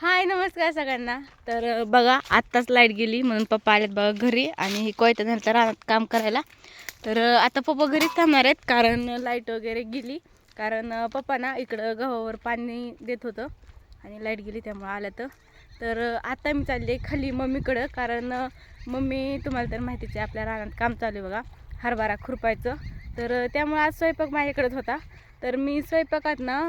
हाय नमस्कार सगळ्यांना. तर बघा आत्ताच लाइट गेली म्हणून पप्पा आलेत बघा घरी आणि ही कोयता झालं रानात काम करायला. तर आता पप्पा घरीच थांबणार आहेत कारण लाइट वगैरे गेली. कारण पप्पा ना इकडं गव्हावर पाणी देत होतं आणि लाइट गेली त्यामुळं आलं तर. तर आता मी चालले खाली मम्मीकडं कारण मम्मी तुम्हाला तर माहितीच आहे आपल्या रानात काम चालू आहे बघा हरभरा खुरपायचं. तर त्यामुळं आज स्वयंपाक माझ्याकडेच होता. तर मी स्वयंपाकात ना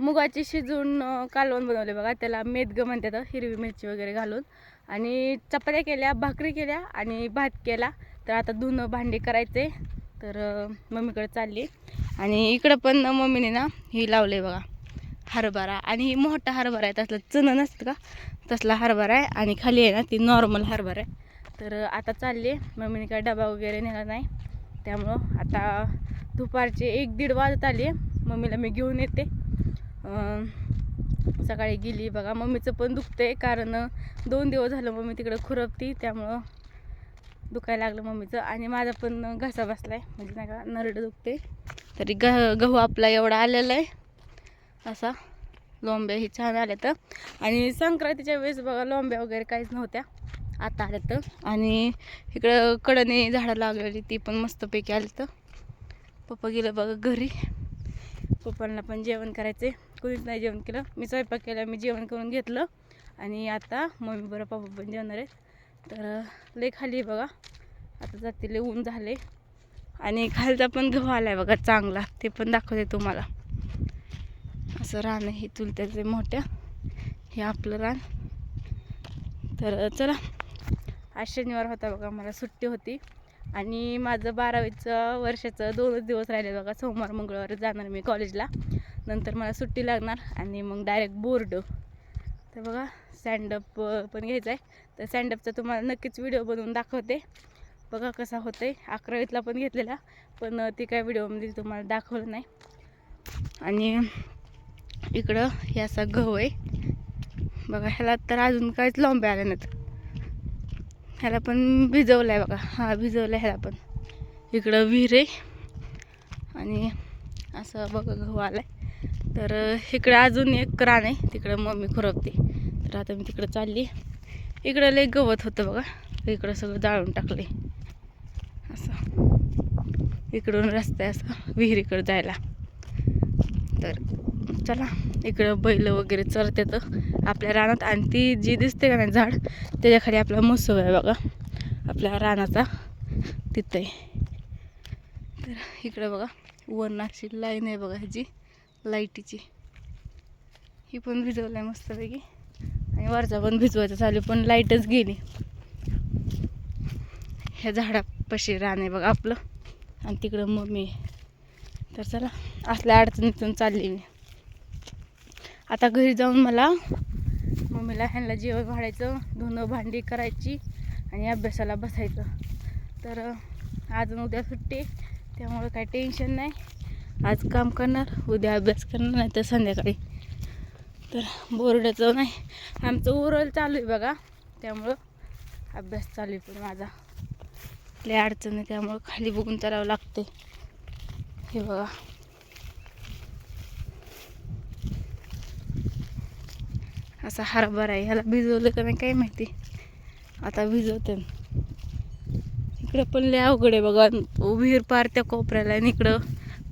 मुगाची शिजून कालवण बनवले बघा. त्याला मेदगं म्हणतात हिरवी मिरची वगैरे घालून. आणि चपात्या केल्या भाकरी केल्या आणि भात केला. तर आता धुणं भांडी करायचे. तर मम्मीकडे चालली. आणि इकडं पण मम्मीने ना ही लावले बघा हरभरा. आणि ही मोठा हरभरा आहे. तसला चणं नसतं का? तसला हरभरा आहे. आणि खाली आहे ना ती नॉर्मल हरभरा आहे. तर आता चालली मम्मीने काय डबा वगैरे नेला नाही. त्यामुळं आता दुपारचे एक दीड वाजत आले मम्मीला मी घेऊन येते. सकाळी गेली. बघा मम्मीचं पण दुखतंय कारण दोन दिवस झालं मम्मी तिकडं खुरपती त्यामुळं दुखायला लागलं मम्मीचं. आणि माझा पण घसा बसला आहे म्हणजे नाही का नरडं दुखते तरी ग गहू आपला एवढा आलेला आहे असा. लोंब्या ही छान आल्या तर. आणि संक्रांतीच्या वेळेस बघा लोंब्या वगैरे काहीच नव्हत्या. आता आल्या तर. आणि इकडं कडने झाडं लागलेली ती पण मस्तपैकी आली तर. पप्पा गेलं बघा घरी. पप्पांना पण जेवण करायचे कोणीच नाही जेवण केलं. मी स्वयंपाक केला मी जेवण करून घेतलं. आणि आता मम्मी बरं पप्पा पण जेवणार आहेत. तर लय खाली आहे बघा. आता जाते लय ऊन झाले आणि खालचा पण गहू आला आहे बघा चांगला. ते पण दाखवते तुम्हाला. असं रान आहे चुलत्याचे मोठ्या. हे आपलं रान. तर चला. आज शनिवार होता बघा मला सुट्टी होती. आणि माझं बारावीचं वर्षाचं दोनच दिवस राहिले बघा सोमवार मंगळवार जाणार मी कॉलेजला. नंतर मला सुट्टी लागणार आणि मग डायरेक्ट बोर्ड तर बघा सँडअप पण घ्यायचं आहे तर सँडअपचा तुम्हाला नक्कीच व्हिडिओ बनवून दाखवते. बघा कसा होतं आहे अकरावीतला पण घेतलेला पण ती काय व्हिडिओमध्ये तुम्हाला दाखवलं नाही. आणि इकडं हे असा गहू आहे. बघा ह्याला तर अजून काहीच लोंबे आले नाहीत. ह्याला पण भिजवलं आहे बघा. हा भिजवलं आहे ह्याला पण. इकडं विहीर आहे आणि असं बघा गहू आला आहे तर इकडं अजून एक रान आहे. तिकडं मम्मी खुरपते. तर आता मी तिकडं चालली इकडं लय गवत होतं बघा. इकडं सगळं जाळून टाकले असं. इकडून रस्ता आहे असं विहिरीकडं जायला. तर चला. इकडं बैल वगैरे चरतात आपल्या रानात आणि ती जी दिसते का नाही झाड त्याच्याखाली आपला मसव आहे बघा. आपल्या रानाचा तिथं आहे. तर इकडं बघा वरणाची लाईन आहे बघा ह्याची लाईटीची. ही पण भिजवलं आहे मस्तपैकी. आणि वरचा पण भिजवायचा चालू पण लाईटच गेली. ह्या झाडापाशी रान आहे बघा आपलं. आणि तिकडं मम्मी आहे. तर चला असल्या अडचणीतून चालली मी. आता घरी जाऊन मला मम्मीला ह्यांना जेवण वाढायचं धुणं भांडी करायची आणि अभ्यासाला बसायचं. तर आज उद्या सुट्टी त्यामुळं काही टेन्शन नाही. आज काम करणार उद्या अभ्यास करणार नाही तर संध्याकाळी. तर बोर्डाचं नाही. आमचं ओरल चालू आहे बघा त्यामुळं अभ्यास चालू आहे पण माझा. लय अडचण आहे त्यामुळं खाली बघून चालावं लागते हे बघा. असा हरभरा आहे ह्याला भिजवलं का नाही काय माहिती. आता भिजवते. इकडं पण लय अवघड आहे बघा. विहीर पार त्या कोपऱ्याला आणि इकडं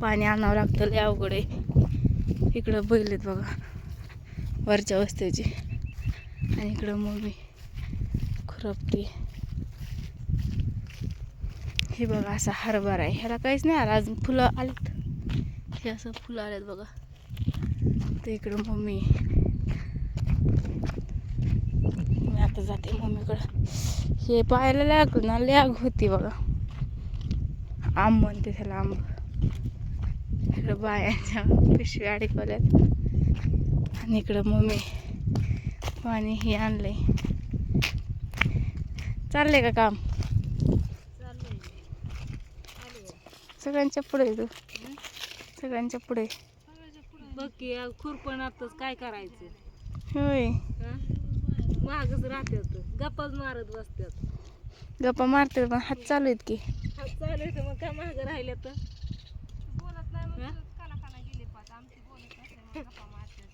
पाणी आणावं लागतं लय अवघड आहे. इकडं बैल आहेत बघा. वरच्या वस्त्याची. आणि इकडं मम्मी खुरपते हे बघा असा हरभरा आहे. ह्याला काहीच नाही आलं अजून फुलं आलेत. हे असं फुलं आलेत बघा. तर इकडं मम्मी मी आता जाते मम्मीकडं. हे पाहायला लाग ना लॅग होती बघा. आंब म्हणते त्याला आंब बायांच्या पिशव्या अडकवल्यात. आणि इकडं मम्मी पाणी हे आणलंय. चाललंय का काम? सगळ्यांच्या पुढे तू. सगळ्यांच्या पुढे. बघ की खुरपणातच काय करायचं? होय. हा? मागच राहतात गप्पाच मारत बसतात गप्पा मारते पण हात चालू आहेत की. हात चालू तर मग काय मागं राहिले तर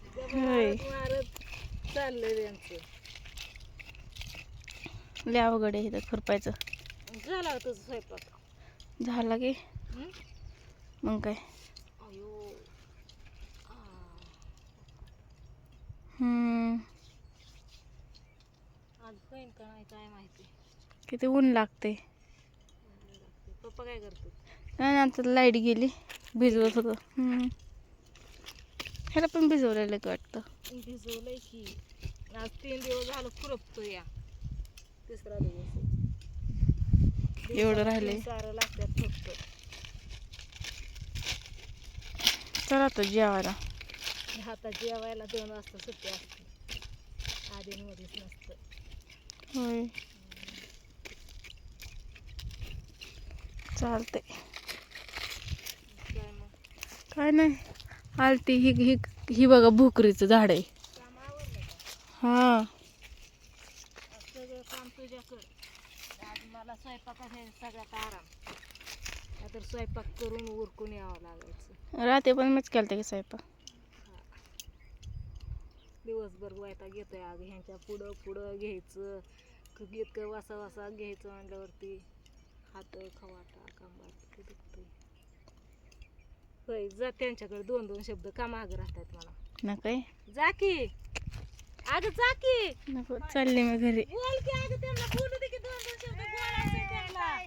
जमा होय. मारत मारत चाललंय त्यांचं. लय अवघड आहे इथं खुरपायचं. झाला होता स्वयंपाक. झाला की. हं? मग काय? अयो. का नाही काय माहिती. किती ऊन लागते पप्पा काय करतो नाही आता लाइट गेली. भिजवत होतं. ह्याला पण भिजवलेलं की वाटतं. भिजवलंय की. आज तीन दिवस झालं खुरपतो या. तिसरा दिवस. एवढं. तीन सारं लागतात फक्त. चला तर जेवायला. आता जेवायला दोन वाजता सुट्टी असते. आधीमध्येच नसतं. होय. चालते काय नाही. आलती ही ही ही बघा भोकरीचं झाड आहे. हा. काम मला सगळ्यात आराम. स्वयंपाक करून उरकून यावं लागायचं. राते पण मीच केलं की स्वयंपाक. दिवसभर वैता घेतोय अग ह्यांच्या पुढं पुढं घ्यायचं. क- इतकं वासा वासा घ्यायचं म्हणल्यावरती हात खवाटा कंबार किती दुखतंय. होय जा त्यांच्याकडे दोन दोन शब्द का मागं राहतात मला ना काय जा की. अगं जा की. नको चालले मी घरी. बोल की अगं त्यांना बोलू दे की दोन दोन शब्द बोलायचंय त्यांना.